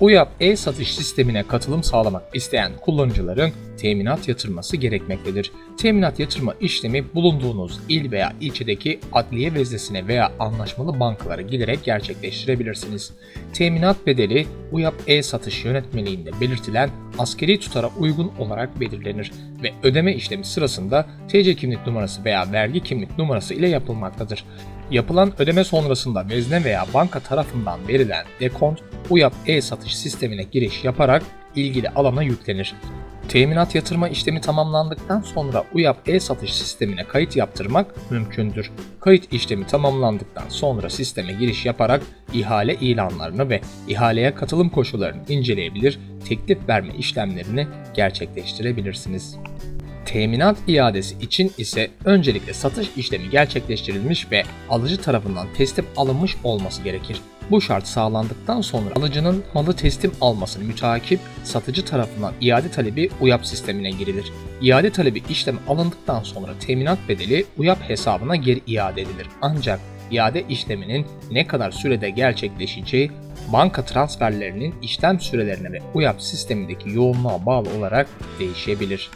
UYAP e-satış sistemine katılım sağlamak isteyen kullanıcıların teminat yatırması gerekmektedir. Teminat yatırma işlemi bulunduğunuz il veya ilçedeki adliye veznesine veya anlaşmalı bankalara giderek gerçekleştirebilirsiniz. Teminat bedeli UYAP e-satış yönetmeliğinde belirtilen askeri tutara uygun olarak belirlenir ve ödeme işlemi sırasında TC kimlik numarası veya vergi kimlik numarası ile yapılmaktadır. Yapılan ödeme sonrasında vezne veya banka tarafından verilen dekont UYAP e-satış sistemine giriş yaparak ilgili alana yüklenir. Teminat yatırma işlemi tamamlandıktan sonra UYAP e-satış sistemine kayıt yaptırmak mümkündür. Kayıt işlemi tamamlandıktan sonra sisteme giriş yaparak ihale ilanlarını ve ihaleye katılım koşullarını inceleyebilir, teklif verme işlemlerini gerçekleştirebilirsiniz. Teminat iadesi için ise öncelikle satış işlemi gerçekleştirilmiş ve alıcı tarafından teslim alınmış olması gerekir. Bu şart sağlandıktan sonra alıcının malı teslim almasını mütakip satıcı tarafından iade talebi UYAP sistemine girilir. İade talebi işlem alındıktan sonra teminat bedeli UYAP hesabına geri iade edilir. Ancak iade işleminin ne kadar sürede gerçekleşeceği banka transferlerinin işlem sürelerine ve UYAP sistemindeki yoğunluğa bağlı olarak değişebilir.